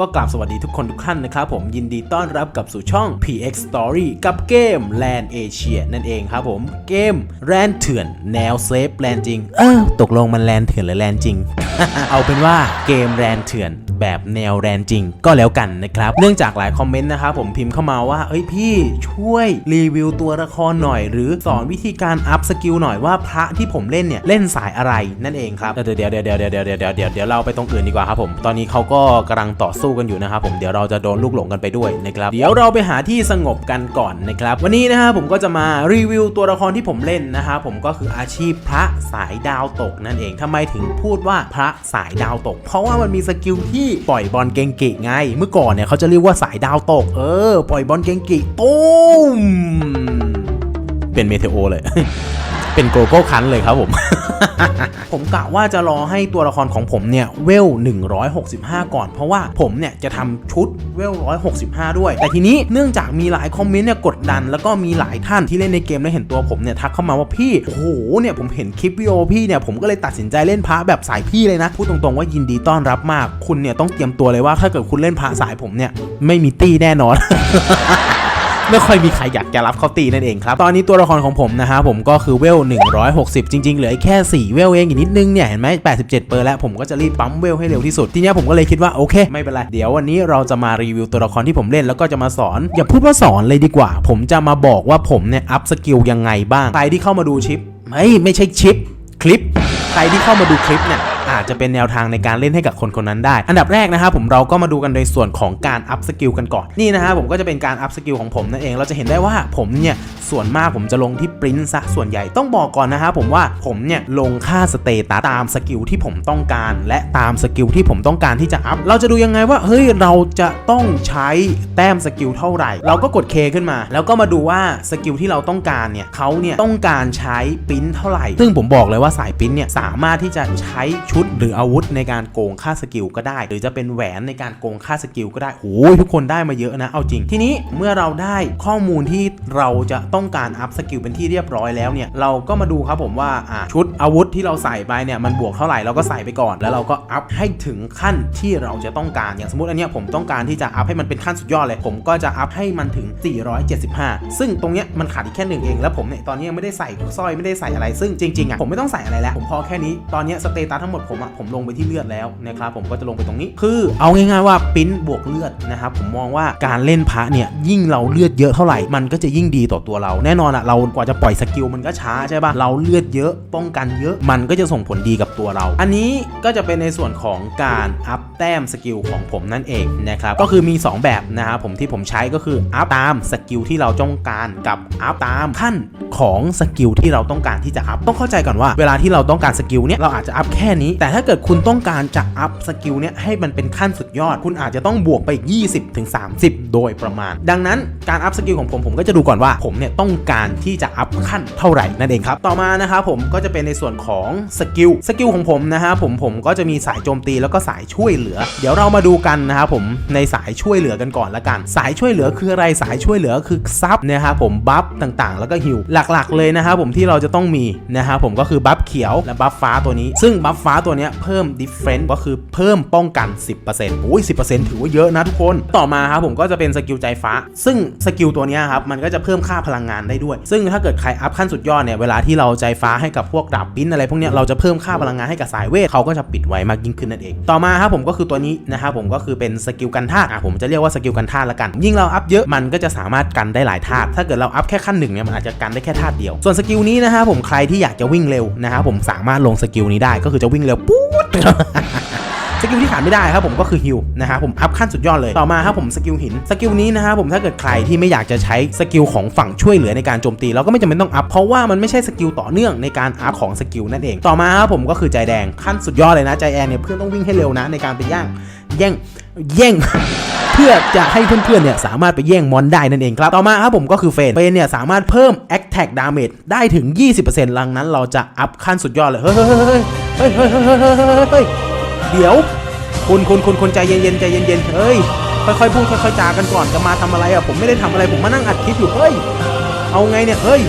ก็กราบสวัสดีทุกคนทุกท่านนะครับผมยินดีต้อนรับกับสู่ช่อง PX Story กับเกม Land Asia นั่นเองครับผมเกมแลนเถื่อนแนวเซฟแลนจริง เออตกลงมันแลนเถื่อนหรือแลนจริง เอาเป็นว่าเกมแรนเถื่อนแบบแนวแรนจริงก็แล้วกันนะครับ เนื่องจากหลายคอมเมนต์นะครับผมพิมพ์เข้ามาว่า เอ้ยพี่ช่วยรีวิวตัวละครหน่อย หรือสอนวิธีการอัพสกิลหน่อยว่าพระที่ผมเล่นเนี่ยเล่นสายอะไรนั่นเองครับ เดี๋ยวเดี๋ยวเดี๋ยวเดี๋ยวเดี๋ยวเดี๋ยวเดี๋ยวเดี๋ยวเดี๋ยวเราไปตรงอื่นดีกว่าครับผม ตอนนี้เขาก็กำลังต่อสู้กันอยู่นะครับผม เดี๋ยวเราจะโดนลูกหลงกันไปด้วยนะครับ เดี๋ยวเราไปหาที่สงบกันก่อนนะครับ วันนี้นะครับผมก็จะมารีวิวตัวละครที่ผมเล่นนะครับผมก็คืออาชีพพระสายดาวตกนั่นเองทำไมถึงพูดว่าพระสายดาวตก เพราะว่ามันมีสกิลที่ปล่อยบอลเกงกิไง เมื่อก่อนเนี่ยเขาจะเรียกว่าสายดาวตก เออ ปล่อยบอลเกงกิตุ้มเป็นเมเทโอเลย เป็นโกโก้คันเลยครับผม ผมกะว่าจะรอให้ตัวละครของผมเนี่ยเวล 165 ก่อน เพราะว่าผมเนี่ยจะทำชุดเวล 165 ด้วย แต่ทีนี้เนื่องจากมีหลายคอมเมนต์เนี่ยกดดัน แล้วก็มีหลายท่านที่เล่นในเกมแล้วเห็นตัวผมเนี่ยทักเข้ามาว่าพี่ โอ้โห เนี่ยผมเห็นคลิปวิดีโอพี่เนี่ยผมก็เลยตัดสินใจเล่นพระแบบสายพี่เลยนะ พูดตรงๆว่ายินดีต้อนรับมาก คุณเนี่ยต้องเตรียมตัวเลยว่าถ้าเกิดคุณเล่นพระสายผมเนี่ยไม่มีตี้แน่นอน ไม่ค่อยมีใครอยากจะรับเขาตีนั่นเองครับ ตอนนี้ตัวละครของผมนะฮะผมก็คือเวล 160 จริง ๆ เหลือแค่ 4 เวลเองอีกนิดนึงเนี่ยเห็นไหม87 เปอร์แล้วผมก็จะรีบปั๊มเวลให้เร็วที่สุด ทีนี้ผมก็เลยคิดว่าโอเค ไม่เป็นไร เดี๋ยววันนี้เราจะมารีวิวตัวละครที่ผมเล่นแล้วก็จะมาสอน อย่าพูดว่าสอนเลยดีกว่า ผมจะมาบอกว่าผมเนี่ยอัพสกิลยังไงบ้าง ใครที่เข้ามาดูชิปไม่ไม่ใช่ชิปคลิป ใครที่เข้ามาดูคลิปเนี่ย อาจจะเป็นแนวทางในการเล่นให้กับคนคนนั้นได้ อันดับแรกนะครับผมเราก็มาดูกันในส่วนของการอัพสกิลกันก่อนนี่นะฮะผมก็จะเป็นการอัพสกิลของผมนั่นเองเราจะเห็นได้ว่าผมเนี่ยส่วนมากผมจะลงที่ปริ้นซะส่วนใหญ่ต้องบอกก่อนนะฮะผมว่าผมเนี่ยลงค่าสเตตัสตามสกิลที่ผมต้องการ และตามสกิลที่ผมต้องการที่จะอัพเราจะดูยังไงว่าเฮ้ยเราจะต้องใช้แต้มสกิลเท่าไหร่ เราก็กด K ขึ้นมา แล้วก็มาดูว่าสกิลที่เราต้องการเนี่ยเขาเนี่ยต้องการใช้ปริ้นเท่าไหร่ ซึ่งผมบอกเลยว่าสายปริ้นเนี่ยสามารถที่จะใช้ชุดหรืออาวุธในการโกงค่าสกิลก็ได้ หรือจะเป็นแหวนในการโกงค่าสกิลก็ได้โอ้ยทุกคนได้มาเยอะนะเอาจริง ทีนี้เมื่อเราได้ข้อมูลที่เราจะต้องการอัพสกิลเป็นที่เรียบร้อยแล้วเนี่ยเราก็มาดูครับผมว่าชุดอาวุธที่เราใส่ไปเนี่ยมันบวกเท่าไหร่เราก็ใส่ไปก่อน แล้วเราก็อัพให้ถึงขั้นที่เราจะต้องการอย่างสมมติอันเนี้ยผมต้องการที่จะอัพให้มันเป็นขั้นสุดยอดเลย ผมก็จะอัพให้มันถึง 475 ซึ่งตรงเนี้ยมันขาดอีกแค่หนึ่งเองแล้วผมเนี่ยตอนนี้ยังไม่ได้ใส่สร้อยไม่ได้ใส่อะไร ซึ่งจริงๆอะผมไม่ต้องใส่อะไรแล้วผมพอแค่นี้ตอนเนี้ยสเตตัสทั้งหมดผมอะผมลงไปที่เลือดแล้วนะครับผมก็จะลงไปตรงนี้ คือเอาง่ายๆว่าปิ้นบวกเลือดนะครับผมมองว่าการเล่นพระเนี่ยยิ่งเราเลือดเยอะเท่าไหร่มันก็จะยิ่งดีต่อตัวเราแน่นอนอะเรากว่าจะปล่อยสกิลมันก็ช้าใช่ป่ะเราเลือดเยอะป้องกันเยอะมันก็จะส่งผลดีกับตัวเรา อันนี้ก็จะเป็นในส่วนของการอัพแต้มสกิลของผมนั่นเองนะครับก็คือมี 2 แบบนะครับผมที่ผมใช้ก็คืออัพตามสกิลที่เราต้องการกับอัพตามขั้นของสกิลที่เราต้องการที่จะอัพต้องเข้าใจก่อนว่าเวลาที่เราต้องการสกิลเนี่ยเราอาจจะอัพแค่นี้แต่ถ้าเกิดคุณต้องการจะอัพสกิลเนี่ยให้มันเป็นขั้นสุดยอด คุณอาจจะต้องบวกไปอีก20ถึง30 โดยประมาณ ดังนั้นการอัพสกิลของผมผมก็จะดูก่อนว่าผมเนี่ยต้องการที่จะอัพขั้นเท่าไหร่นั่นเองครับ ต่อมานะครับผมก็จะเป็นในส่วนของสกิลสกิลของผมนะฮะผมผมก็จะมีสายโจมตีแล้วก็สายช่วยเหลือ เดี๋ยวเรามาดูกันนะครับผมในสายช่วยเหลือกันก่อนละกัน สายช่วยเหลือคืออะไรสายช่วยเหลือคือซับนะครับผมบัฟต่างๆ แล้วก็ฮิลหลักๆ เลยนะครับผมที่เราจะต้องมีนะครับผมก็คือบัฟเขียวและบัฟฟ้าตัวนี้ ซึ่งบัฟฟ้าตัวนี้เพิ่มดิฟเฟนต์ก็คือเพิ่มป้องกัน 10%โอ้ย10%ถือว่าเยอะนะทุกคน ต่อมาครับผมก็จะเป็นสกิลใจฟ้า ซึ่งสกิลตัวนี้ครับมันก็จะเพิ่มค่าพลังงานได้ด้วย ซึ่งถ้าเกิดใครอัพขั้นสุดยอดเนี่ยเวลาที่เราใจฟ้าให้กับพวกดาบปิ้นอะไรพวกนี้เราจะเพิ่มค่าพลังงานให้กับสายเวทเขาก็จะปิดไว้มากยิ่งขึ้นนั่นเอง ต่อมาครับผมก็คือตัวนี้นะครับผมก็คือเป็นสกิลกันธาตุอะผมจะเรียกว่าสกิลกันธาตุละกัน ยิ่งเราอัพเยอะมันก็จะสามารถกันได้หลายธาตุถ้าเกิดเราอัพแค่ขั้นหนึ่งเนี่ยมันอาจจะกันได้แค่ธาตุเดียว ส่วนสกิลนี้นะครับผมใครที่อยากจะวิ่งเร็วนะครับผมสามารถลงสกิลนี้ได้ก็คือจะวิ่งเร็วแล้ปุ๊ด สกิลที่ขาดไม่ได้ครับผมก็คือฮิลนะครับผมอัพขั้นสุดยอดเลยต่อมาครับผมสกิลหินสกิลนี้นะครับผมถ้าเกิดใครที่ไม่อยากจะใช้สกิลของฝั่งช่วยเหลือในการโจมตีเราก็ไม่จำเป็นต้องอัพเพราะว่ามันไม่ใช่สกิลต่อเนื่องในการอัพของสกิลนั่นเอง ต่อมาครับผมก็คือใจแดงขั้นสุดยอดเลยนะใจแดงเนี่ยเพื่อนต้องวิ่งให้เร็วนะในการไปย่างแย่งแย่งเพื่อจะให้เพื่อนๆเนี่ยสามารถไปแย่งมอนได้นั่นเองครับ ต่อมาครับผมก็คือเฟนเฟนเนี่ยสามารถเพิ่ม Attack Damage ได้ถึง 20%ลังนั้นเราจะอัพขั้นสุดยอดเลย เฮ้ยเฮ้ยเฮ้ยเฮ้ยเฮ้ยเฮ้ย เดี๋ยวคุณคุณคุณคุณใจเย็นๆใจเย็นๆเฮ้ยค่อยๆพูดค่อยๆจากันก่อนจะมาทำอะไรอะผมไม่ได้ทำอะไรผมมานั่งอัดคลิปอยู่เฮ้ยเอาไงเนี่ยเฮ้ย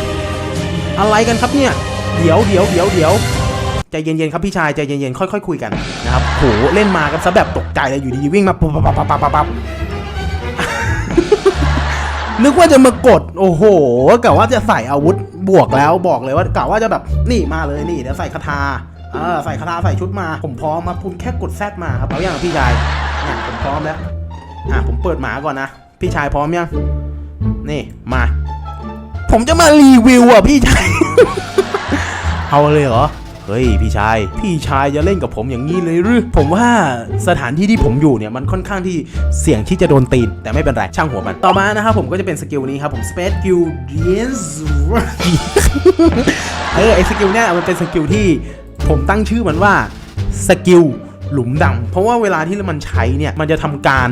อะไรกันครับเนี่ยเดี๋ยวเดี๋ยวเดี๋ยวเดี๋ยวใจเย็นๆครับพี่ชายใจเย็นๆค่อยๆคุยกันนะครับโหเล่นมากันซะแบบตกใจเลยอยู่ดีๆวิ่งมาปั๊บปั๊บปั๊บปั๊บปั๊บปั๊บนึกว่าจะมากด โอ้โหกะว่าจะใส่อาวุธบวกแล้วบอกเลยว่ากะว่าจะแบบนี่มาเลยนี่เดี๋ยวใส่คาถา เออใส่คาถาใส่ชุดมา ผมพร้อมมาคุณแค่กดแซดมาครับเอาอย่างพี่ชายเนี่ยผมพร้อมแล้วอะผมเปิดหมาก่อนนะพี่ชายพร้อมยังนี่มา ผมจะมารีวิวอะพี่ชายเอาเลยเหรอเฮ้ยพี่ชาย พี่ชายจะเล่นกับผมอย่างนี้เลยหรือผมว่าสถานที่ที่ผมอยู่เนี่ยมันค่อนข้างที่เสี่ยงที่จะโดนตีน แต่ไม่เป็นไรช่างหัวมัน ต่อมานะครับผมก็จะเป็นสกิลนี้ครับผม Space Skill Yes เออไอสกิลเนี่ยมันเป็นสกิลที่ ผมตั้งชื่อมันว่าสกิลหลุมดำเพราะว่าเวลาที่มันใช้เนี่ย มันจะทำการ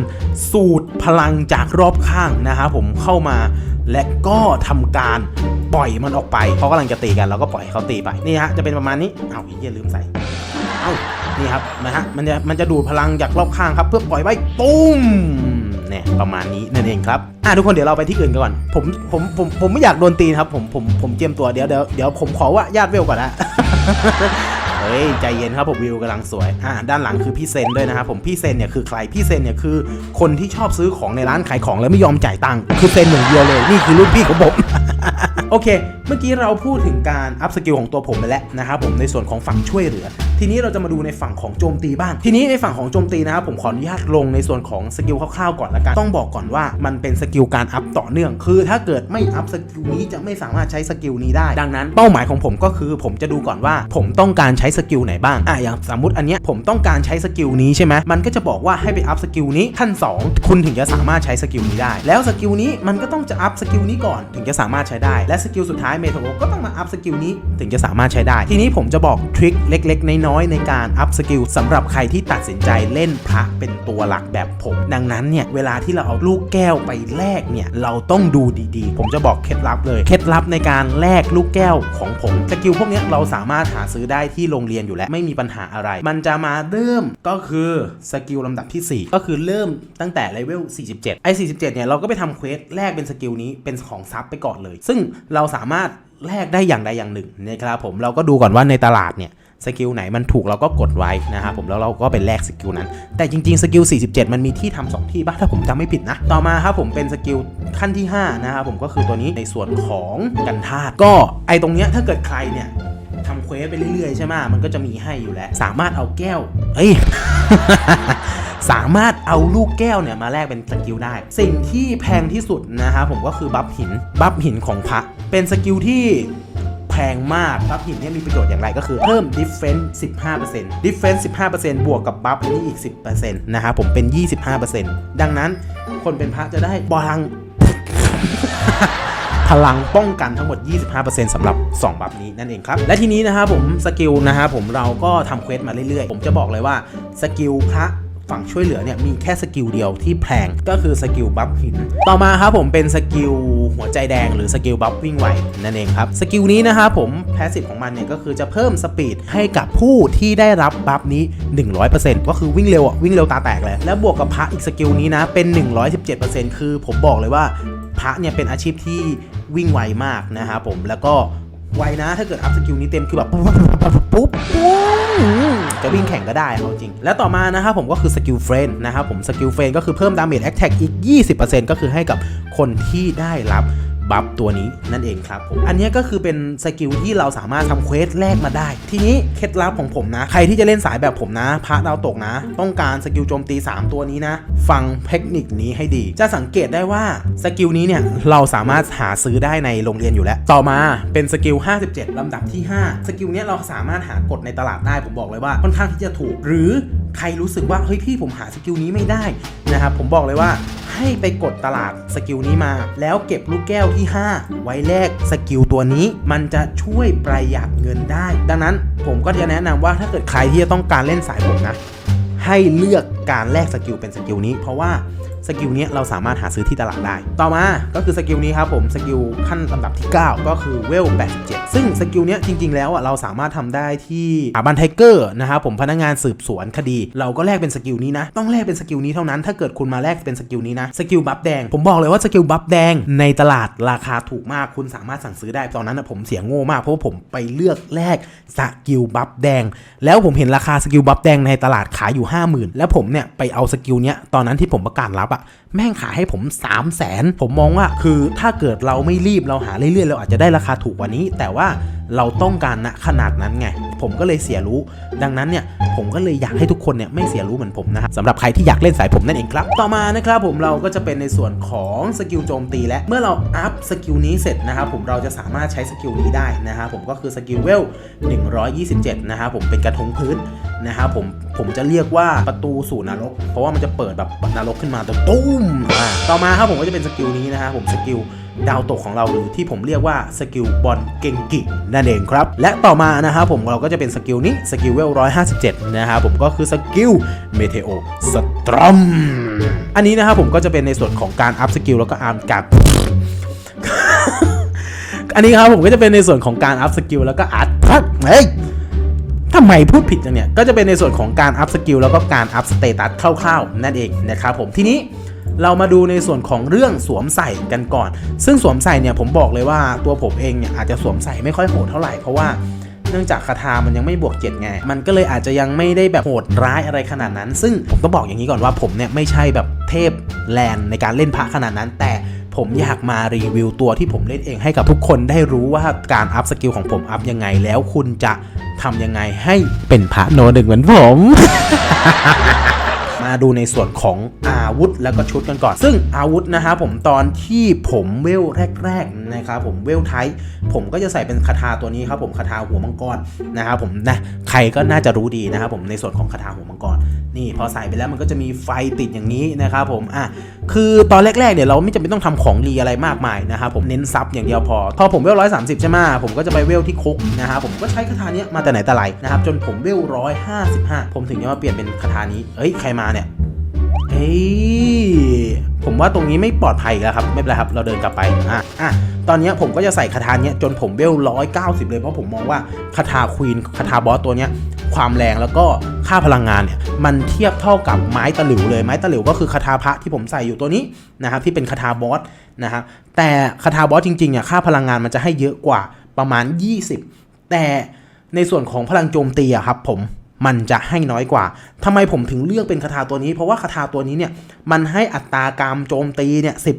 สูดพลังจากรอบข้างนะครับผมเข้ามา และก็ทำการปล่อยมันออกไปเขากำลังจะตีกันเราก็ปล่อยเขาตีไปนี่ฮะจะเป็นประมาณนี้เอาอีกอย่าลืมใส่เอ้านี่ครับนะฮะมันจะมันจะดูดพลังจากรอบข้างครับ เพื่อปล่อยไว้ตุ้มเนี่ยประมาณนี้นั่นเองครับอะทุกคนเดี๋ยวเราไปที่อื่นกันก่อนผมผมผมผมไม่อยากโดนตีนครับผมผมผมเจียมตัวเดี๋ยวเดี๋ยวเดี๋ยวผมขอว่าญาติเวลก่อนนะ เฮ้ยใจเย็นครับผมวิวกำลังสวยอ่าด้านหลังคือพี่เซนด้วยนะครับผมพี่เซนเนี่ยคือใครพี่เซนเนี่ยคือ คนที่ชอบซื้อของในร้านขายของแล้วไม่ยอมจ่ายตังค์คือเซนหนึ่งเดียวเลยนี่คือรุ่นพี่ของผม โอเค เมื่อกี้เราพูดถึงการอัพสกิลของตัวผมไปแล้วนะครับผมในส่วนของฝั่งช่วยเหลือ ทีนี้เราจะมาดูในฝั่งของโจมตีบ้างทีนี้ในฝั่งของโจมตีนะครับผมขออนุญาตลงในส่วนของสกิลคร่าวๆก่อนละกันต้องบอกก่อนว่ามันเป็นสกิลการอัพต่อเนื่อง คือถ้าเกิดไม่อัพสกิลนี้จะไม่สามารถใช้สกิลนี้ได้ ดังนั้นเป้าหมายของผมก็คือ ผมจะดูก่อนว่า ผมต้องการใช้สกิลไหนบ้างอะอย่างสมมติอันเนี้ยผมต้องการใช้สกิลนี้ใช่ไหมมันก็จะบอกว่าให้ไปอัพสกิลนี้ขั้น 2 คุณถึงจะสามารถใช้สกิลนี้ได้ แล้วสกิลนี้มันก็ต้องจะอัพสกิลนี้ก่อนถึงจะสามารถใช้ได้และสกิลสุดท้ายเมโทก็ต้องมาอัพสกิลนี้ถึงจะสามารถใช้ได้ ทีนี้ผมจะบอกทริคเล็กๆ น้อยๆในการอัพสกิลสำหรับใครที่ตัดสินใจเล่นพระเป็นตัวหลักแบบผม ดังนั้นเนี่ยเวลาที่เราเอาลูกแก้วไปแลกเนี่ยเราต้องดูดีๆ ผมจะบอกเคล็ดลับเลยเคล็ดลับในการแลกลูกแก้วของผมสกิลพวกนี้เราสามารถหาซื้อได้ที่โรงเรียนอยู่แล้วไม่มีปัญหาอะไร มันจะมาเริ่มก็คือสกิลลำดับทีสี่4 ก็คือเริ่มตั้งแต่เลเวล47ไอ้47เนี่ยเราก็ไปทำเควสแลกเป็นสกิลนี้เป็นของซับไปก่อนเลย ซึ่งเราสามารถแลกได้อย่างใดอย่างหนึ่งนะครับผมเราก็ดูก่อนว่าในตลาดเนี่ยสกิลไหนมันถูกเราก็กดไว้นะครับผมแล้วเราก็ไปแลกสกิลนั้น แต่จริงๆสกิล 47 มันมีที่ทำสองที่บ้างถ้าผมจำไม่ผิดนะ ต่อมาครับผมเป็นสกิลขั้นที่ 5 นะครับผมก็คือตัวนี้ในส่วนของกันธาตุก็ไอตรงเนี้ยถ้าเกิดใครเนี่ยทำเควสไปเรื่อยๆใช่ไหมมันก็จะมีให้อยู่แล้ว สามารถเอาแก้ว เอ้ย สามารถเอาลูกแก้วเนี่ยมาแลกเป็นสกิลได้ สิ่งที่แพงที่สุดนะครับผมก็คือบัฟหินบัฟหินของพระเป็นสกิลที่แพงมากบัฟหินเนี่ยมีประโยชน์อย่างไรก็คือเพิ่ม defense 15% defense 15%บวกกับบัฟนี้อีก 10%นะครับผมเป็น 25%ดังนั้นคนเป็นพระจะได้พลังพลังป้องกันทั้งหมด 25%สำหรับ 2 บัฟนี้นั่นเองครับ และทีนี้นะครับผมสกิลนะครับผมเราก็ทำเควสมาเรื่อยๆ ผมจะบอกเลยว่าสกิลพระ ฝั่งช่วยเหลือเนี่ยมีแค่สกิลเดียวที่แพงก็คือสกิลบัฟหิน ต่อมาครับผมเป็นสกิลหัวใจแดงหรือสกิลบัฟวิ่งไวนั่นเองครับ สกิลนี้นะครับผมแพสซีฟของมันเนี่ยก็คือจะเพิ่มสปีดให้กับผู้ที่ได้รับบัฟนี้ 100%ก็คือวิ่งเร็วอะวิ่งเร็วตาแตกเลย แล้วบวกกับพระอีกสกิลนี้นะเป็น 117%คือผมบอกเลยว่าพระเนี่ยเป็นอาชีพที่วิ่งไวมากนะครับผมแล้วก็ ไวนะถ้าเกิดอัพสกิลนี้เต็มคือแบบปุ๊บปุ๊บจะวิ่งแข่งก็ได้เอาจริง และต่อมานะครับผมก็คือสกิลเฟรนนะครับผมสกิลเฟรนก็คือเพิ่มดาเมจแอคแท็กอีก 20%ก็คือให้กับคนที่ได้รับ บัฟตัวนี้นั่นเองครับผมอันนี้ก็คือเป็นสกิลที่เราสามารถทำเควสแรกมาได้ ทีนี้เคล็ดลับของผมนะ ใครที่จะเล่นสายแบบผมนะพระดาวตกนะ ต้องการสกิลโจมตี 3 ตัวนี้นะ ฟังเทคนิคนี้ให้ดี จะสังเกตได้ว่าสกิลนี้เนี่ยเราสามารถหาซื้อได้ในโรงเรียนอยู่แล้ว ต่อมาเป็นสกิล 57 ลำดับที่ 5 สกิลนี้เราสามารถหากดในตลาดได้ผมบอกเลยว่าค่อนข้างที่จะถูก หรือใครรู้สึกว่าเฮ้ยพี่ผมหาสกิลนี้ไม่ได้นะครับผมบอกเลยว่า ให้ไปกดตลาดสกิลนี้มา แล้วเก็บลูกแก้วที่ 5 ไว้แลกสกิลตัวนี้ มันจะช่วยประหยัดเงินได้ ดังนั้นผมก็จะแนะนำว่าถ้าเกิดใครที่จะต้องการเล่นสายผมนะ ให้เลือกการแลกสกิลเป็นสกิลนี้ เพราะว่า สกิลนี้เราสามารถหาซื้อที่ตลาดได้ ต่อมาก็คือสกิลนี้ครับผมสกิลขั้นลำดับที่ 9 ก็คือเวล87 ซึ่งสกิลนี้จริง ๆ แล้วอะเราสามารถทำได้ที่สถาบันไทเกอร์นะครับผมพนักงานสืบสวนคดี เราก็แลกเป็นสกิลนี้นะ ต้องแลกเป็นสกิลนี้เท่านั้น ถ้าเกิดคุณมาแลกเป็นสกิลนี้นะสกิลบัฟแดง ผมบอกเลยว่าสกิลบัฟแดงในตลาดราคาถูกมากคุณสามารถสั่งซื้อได้ตอนนั้นนะผมเสียโง่มากเพราะผมไปเลือกแลกสกิลบัฟแดง แล้วผมเห็นราคาสกิลบัฟแดงในตลาดขายอยู่ 50,000 แล้วผมเนี่ยไปเอาสกิลเนี้ยตอนนั้นที่ผมประกาศรับอะ แม่งขายให้ผม3 0 0 0 0นผมมองว่าคือถ้าเกิดเราไม่รีบเราหาเรื่อยๆ เราอาจจะได้ราคาถูกกว่านี้ แต่ว่าเราต้องการณขนาดนั้นไง ผมก็เลยเสียรู้ ดังนั้นเนี่ยผมก็เลยอยากให้ทุกคนเนี่ยไม่เสียรู้เหมือนผมนะครับสำหรับใครที่อยากเล่นสายผมนั่นเองครับ ต่อมานะครับผมเราก็จะเป็นในส่วนของสกิลโจมตีและเมื่อเราอัพสกิลนี้เสร็จนะครับผมเราจะสามารถใช้สกิลนี้ได้นะครับผมก็คือสกิลเวล 127 นะครับผมเป็นกระทงพื้นนะครับผมผมจะเรียกว่าประตูสู่นรก เพราะว่ามันจะเปิดแบบนรกขึ้นมาตัวตุ้มอ่าต่อมาครับผมก็จะเป็นสกิลนี้นะครับผมสกิลดาวตกของเราหรือที่ผมเรียกว่าสกิลบอลเก่งกินั่นเองครับ และต่อมานะครับผมเราก็จะเป็นสกิลนี้สกิลเวล157นะครับผมก็คือสกิลเมเทโอสตรอมอันนี้นะครับผมก็จะเป็นในส่วนของการอัพสกิลแล้วก็อาร์มการอันนี้ครับผมก็จะเป็นในส่วนของการอัพสกิลแล้วก็อัดพัดเฮ้ยทำไมพูดผิดจังเนี่ย ก็จะเป็นในส่วนของการอัพสกิลแล้วก็การอัพสเตตัสคร่าวๆ นั่นเองนะครับผมทีนี้ เรามาดูในส่วนของเรื่องสวมใส่กันก่อน ซึ่งสวมใส่เนี่ยผมบอกเลยว่าตัวผมเองเนี่ยอาจจะสวมใส่ไม่ค่อยโหดเท่าไหร่เพราะว่าเนื่องจากคาถามันยังไม่บวกเจ็ดไง มันก็เลยอาจจะยังไม่ได้แบบโหดร้ายอะไรขนาดนั้น ซึ่งผมต้องบอกอย่างนี้ก่อนว่าผมเนี่ยไม่ใช่แบบเทพแลนในการเล่นพระขนาดนั้น แต่ผมอยากมารีวิวตัวที่ผมเล่นเองให้กับทุกคนได้รู้ว่าการอัพสกิลของผมอัพยังไง แล้วคุณจะทำยังไงให้เป็นพระโนหนึ่งเหมือนผม มาดูในส่วนของอาวุธแล้วก็ชุดกันก่อน ซึ่งอาวุธนะครับผมตอนที่ผมเวลแรกๆนะครับผมเวลไทป์ผมก็จะใส่เป็นคาถาตัวนี้ครับผมคาถาหัวมังกรนะครับผมนะใครก็น่าจะรู้ดีนะครับผมในส่วนของคาถาหัวมังกรนี่พอใส่ไปแล้วมันก็จะมีไฟติดอย่างนี้นะครับผมอะคือตอนแรกๆเนี่ยเราไม่จำเป็นต้องทำของรีอะไรมากมายนะครับผมเน้นซับอย่างเดียวพอพอผมเวลร้อยสามสิบใช่ไหมผมก็จะไปเวลที่คุกนะครับผมก็ใช้คาถาเนี้ยมาแต่ไหนแต่ไรนะครับจนผมเวลร้อยห้าสิบห้าผมถึงจะมาเปลี่ยนเป็นคาถานี้เอ้ยใครมา ผมว่าตรงนี้ไม่ปลอดภัยแล้วครับ ไม่เป็นไรครับ เราเดินกลับไปอะอะตอนนี้ผมก็จะใส่คาถาเนี้ยจนผมเวลร้อยเก้าสิบเลยเพราะผมมองว่าคาถาควีนคาถาบอสตัวเนี้ยความแรงแล้วก็ค่าพลังงานเนี่ยมันเทียบเท่ากับไม้ตะหลิวเลยไม้ตะหลิวก็คือคาถาพระที่ผมใส่อยู่ตัวนี้นะครับที่เป็นคาถาบอสนะครับแต่คาถาบอสจริงๆเนี่ยค่าพลังงานมันจะให้เยอะกว่าประมาณ 20 แต่ในส่วนของพลังโจมตีอะครับผม มันจะให้น้อยกว่าทำไมผมถึงเลือกเป็นคาถาตัวนี้ เพราะว่าคาถาตัวนี้เนี่ยมันให้อัตราการโจมตีเนี่ยสิ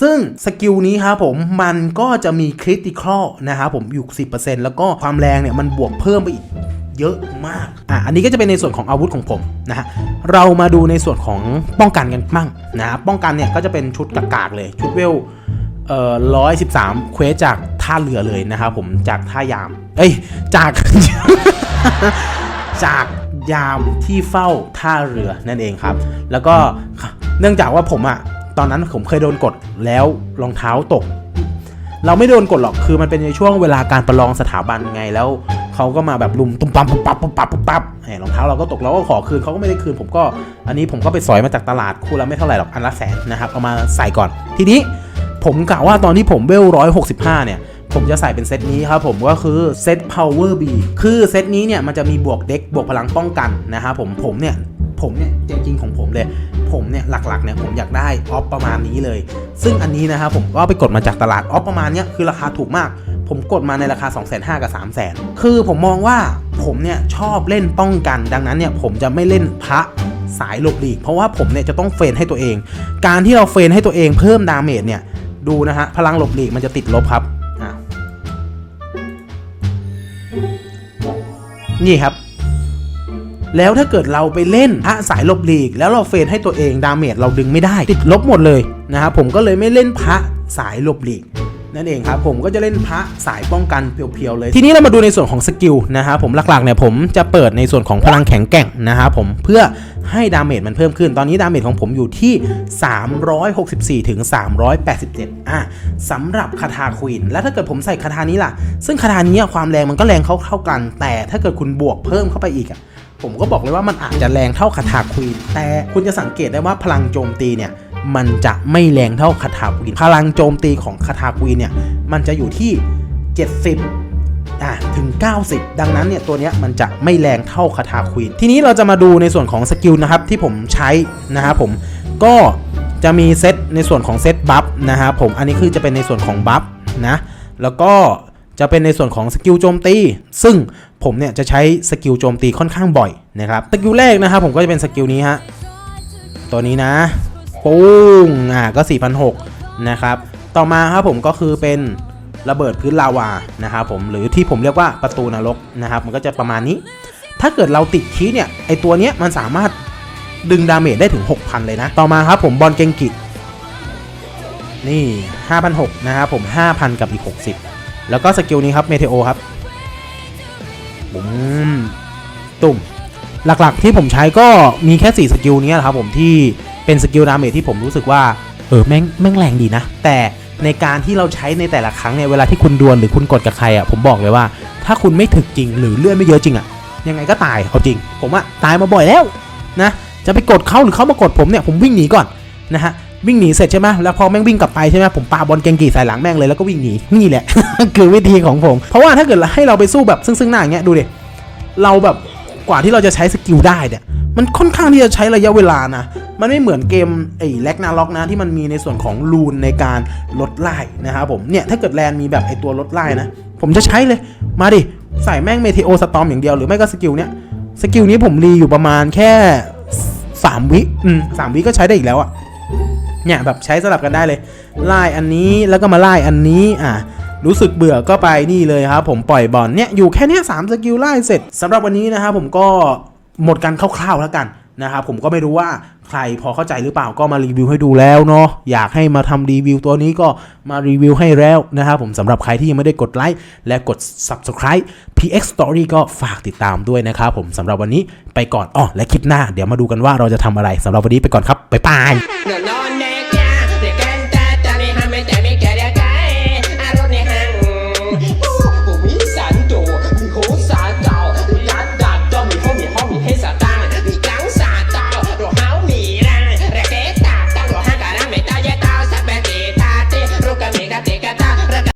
ซึ่งสกิลนี้ครับผมมันก็จะมีคริติคอลนะครับผมอยู่ 10%แล้วก็ความแรงเนี่ยมันบวกเพิ่มไปอีกเยอะมาก อะ อันนี้ก็จะเป็นในส่วนของอาวุธของผมนะฮะ เรามาดูในส่วนของป้องกันกันบ้างนะป้องกันเนี่ยก็จะเป็นชุดกากๆเลย ชุดเวลเอ่อร้อยสิบสามเควสจากท่าเรือเลยนะครับผม จากท่ายาม เอ้ย จาก จากยามที่เฝ้าท่าเรือนั่นเองครับ แล้วก็เนื่องจากว่าผมอะตอนนั้นผมเคยโดนกดแล้วรองเท้าตก เราไม่โดนกดหรอกคือมันเป็นในช่วงเวลาการประลองสถาบันไงแล้วเขาก็มาแบบลุมตุ้มปั๊มปุ๊บปั๊บปุ๊บปั๊บปุ๊บปั๊บไอ้รองเท้าเราก็ตกเราก็ขอคืนเขาก็ไม่ได้คืน ผมก็อันนี้ผมก็ไปสอยมาจากตลาดคู่ละไม่เท่าไหร่หรอกอันละแสนนะครับเอามาใส่ก่อน ทีนี้ผมกะว่าตอนที่ผมเวลร้อยหกสิบห้าเนี่ย ผมจะใส่เป็นเซตนี้ครับผมก็คือเซต power b คือเซตนี้เนี่ยมันจะมีบวกเด็กบวกพลังป้องกันนะครับผมผมเนี่ยผมเนี่ยจริงๆของผมเลย ผมเนี่ยหลักๆเนี่ยผมอยากได้ออฟประมาณนี้เลย ซึ่งอันนี้นะครับผมก็ไปกดมาจากตลาดออฟประมาณเนี้ยคือราคาถูกมาก ผมกดมาในราคา 2 5 0 0 0กับ 3 0 0 0 0 0คือผมมองว่าผมเนี่ยชอบเล่นป้องกัน ดังนั้นเนี่ยผมจะไม่เล่นพระสายหลบหลีก เพราะว่าผมเนี่ยจะต้องเฟนให้ตัวเอง การที่เราเฟนให้ตัวเองเพิ่มดาเมจเนี่ยดูนะฮะพลังหลบหลีกมันจะติดลบครับ นี่ครับ แล้วถ้าเกิดเราไปเล่นพระสายลบหลีก แล้วเราเฟนให้ตัวเองดาเมจเราดึงไม่ได้ ติดลบหมดเลยนะครับผมก็เลยไม่เล่นพระสายลบหลีก นั่นเองครับผมก็จะเล่นพระสายป้องกันเพียวๆเลย ทีนี้เรามาดูในส่วนของสกิลนะครับผมหลักๆเนี่ยผมจะเปิดในส่วนของพลังแข็งแกร่งนะครับผมเพื่อให้ดาเมจมันเพิ่มขึ้น ตอนนี้ดาเมจของผมอยู่ที่ 364ถึง387อะสำหรับคาถาควีนแล้วถ้าเกิดผมใส่คาถานี้ล่ะ ซึ่งคาถานี้ความแรงมันก็แรงเข้าๆกัน แต่ถ้าเกิดคุณบวกเพิ่มเข้าไปอีกอะผมก็บอกเลยว่ามันอาจจะแรงเท่าคาถาควีนแต่คุณจะสังเกตได้ว่าพลังโจมตีเนี่ย มันจะไม่แรงเท่าคาถาควีนพลังโจมตีของคาถาควีนเนี่ยมันจะอยู่ที่ 70อะถึง 90 ดังนั้นเนี่ยตัวเนี้ยมันจะไม่แรงเท่าคาถาควีนทีนี้เราจะมาดูในส่วนของสกิลนะครับที่ผมใช้นะครับผมก็จะมีเซตในส่วนของเซตบัฟนะครับผมอันนี้คือจะเป็นในส่วนของบัฟนะแล้วก็จะเป็นในส่วนของสกิลโจมตี ซึ่งผมเนี่ยจะใช้สกิลโจมตีค่อนข้างบ่อยนะครับสกิลแรกนะครับผมก็จะเป็นสกิลนี้ฮะตัวนี้นะ ปุ้งอ่าก็4,006นะครับ ต่อมาครับผมก็คือเป็นระเบิดพื้นลาวานะครับผมหรือที่ผมเรียกว่าประตูนรกนะครับ มันก็จะประมาณนี้ ถ้าเกิดเราติดคีเนี่ยไอตัวเนี้ยมันสามารถดึงดาเมจได้ถึง 6,000 เลยนะ ต่อมาครับผมบอลเกงกินี่ 5,600 นะครับผม 5,000 กับอีก 60 แล้วก็สกิลนี้ครับเมเทโอครับบุ้มตุ่มหลักๆที่ผมใช้ก็มีแค่ 4 สกิลนี้แหละครับผมที่ เป็นสกิลดาเมจที่ผมรู้สึกว่าเออแม่งแม่งแรงดีนะ แต่ในการที่เราใช้ในแต่ละครั้งเนี่ยเวลาที่คุณดวลหรือคุณกดกับใครอะผมบอกเลยว่า ถ้าคุณไม่ถึกจริงหรือเลื่อนไม่เยอะจริงอะยังไงก็ตายเอาจริง ผมอะตายมาบ่อยแล้วนะจะไปกดเขาหรือเขามากดผมเนี่ยผมวิ่งหนีก่อนนะฮะวิ่งหนีเสร็จใช่ไหมแล้วพอแม่งวิ่งกลับไปใช่ไหมผมปาบอลเกงกีใส่หลังแม่งเลยแล้วก็วิ่งหนีนี่แหละคือวิธีของผม เพราะว่าถ้าเกิดให้เราไปสู้แบบซึ่งซึ่งหน้าอย่างเงี้ยดูดิเราแบบ กว่าที่เราจะใช้สกิลได้เนี่ย มันค่อนข้างที่จะใช้ระยะเวลานะ มันไม่เหมือนเกมไอ้แลกนาล็อกนะที่มันมีในส่วนของรูนในการลดไล่นะครับผม เนี่ยถ้าเกิดแลนมีแบบไอ้ตัวลดไล่นะ ผมจะใช้เลย มาดิ ใส่แม่งเมเทโอสตอมอย่างเดียวหรือไม่ก็สกิลเนี้ย สกิลนี้ผมรีอยู่ประมาณแค่ 3 วิอืมสามวิก็ใช้ได้อีกแล้วอะเนี่ยแบบใช้สลับกันได้เลยไล่อันนี้แล้วก็มาไล่อันนี้อะ รู้สึกเบื่อก็ไปนี่เลยครับผมปล่อยบอลเนี่ยอยู่แค่เนี้ยสามสกิลไล่เสร็จสำหรับวันนี้นะครับผมก็หมดกันคร่าวๆแล้วกันนะครับผมก็ไม่รู้ว่าใครพอเข้าใจหรือเปล่าก็มารีวิวให้ดูแล้วเนาะอยากให้มาทำรีวิวตัวนี้ก็มารีวิวให้แล้วนะครับผมสำหรับใครที่ยังไม่ได้กดไลค์และกด subscribe PX Story ก็ฝากติดตามด้วยนะครับผมสำหรับวันนี้ไปก่อนอ๋อและคลิปหน้า เดี๋ยวมาดูกันว่าเราจะทำอะไรสำหรับวันนี้ไปก่อนครับบ๊ายบาย